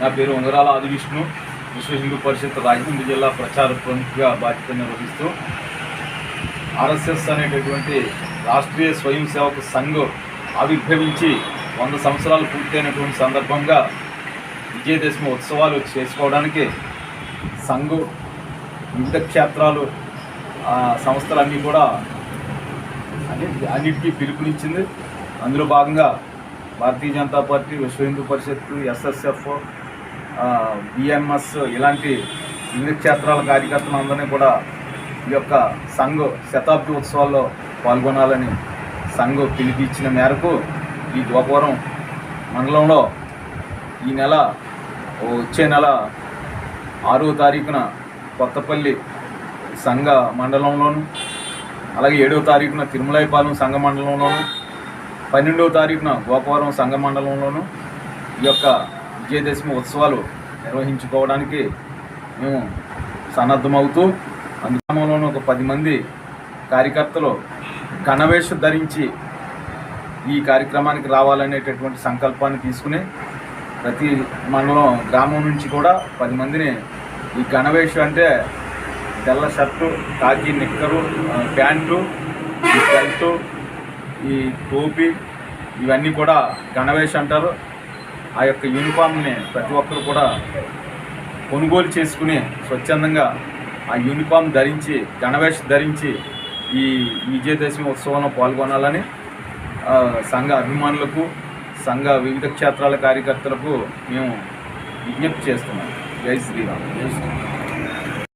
నా పేరు ఉంగరాల ఆదివిష్ణు విశ్వ హిందూ పరిషత్ రాజమండ్రి జిల్లా ప్రచార ప్రముఖగా బాధ్యత నిర్వహిస్తూ ఆర్ఎస్ఎస్ అనేటటువంటి రాష్ట్రీయ స్వయం సేవక సంఘం ఆవిర్భవించి వంద సంవత్సరాలు పూర్తయినటువంటి సందర్భంగా విజయదశమి ఉత్సవాలు చేసుకోవడానికి సంఘం వివిధ క్షేత్రాలు ఆ, సంస్థలన్నీ కూడా అన్ని అన్నిటికీ పిలుపునిచ్చింది. అందులో భాగంగా భారతీయ జనతా పార్టీ విశ్వ హిందూ పరిషత్ ఎస్ఎస్ఎఫ్ బిఎంఎస్ ఇలాంటి వివిధ క్షేత్రాల కార్యకర్తలందరినీ కూడా ఈ యొక్క సంఘ శతాబ్ది ఉత్సవాల్లో పాల్గొనాలని సంఘం పిలిపించిన మేరకు ఈ గోపవరం మండలంలో ఈ నెల వచ్చే నెల ఆరో తారీఖున కొత్తపల్లి సంఘ మండలంలోను అలాగే ఏడవ తారీఖున తిరుమలైపాలెం సంఘ మండలంలోను పన్నెండవ తారీఖున గోపవరం సంఘ మండలంలోను ఈ యొక్క విజయదశమి ఉత్సవాలు నిర్వహించుకోవడానికి మేము సన్నద్ధమవుతూ అందుక్రమంలోనూ ఒక పది మంది కార్యకర్తలు గణవేష ధరించి ఈ కార్యక్రమానికి రావాలనేటటువంటి సంకల్పాన్ని తీసుకుని ప్రతి మండలం గ్రామం నుంచి కూడా పది మందిని ఈ గణవేషం అంటే తెల్ల షర్టు కాకి నిక్కరు ప్యాంటు ఈ బెల్టు ఈ టోపీ ఇవన్నీ కూడా గణవేష అంటారు. ఆ యొక్క యూనిఫామ్ని ప్రతి ఒక్కరు కూడా కొనుగోలు చేసుకుని స్వచ్ఛందంగా ఆ యూనిఫామ్ ధరించి గణవేష ధరించి ఈ విజయదశమి ఉత్సవంలో పాల్గొనాలని సంఘ అభిమానులకు సంఘ వివిధ క్షేత్రాల కార్యకర్తలకు మేము విజ్ఞప్తి చేస్తున్నాం. జై శ్రీరామ్. జై శ్రీరామ్.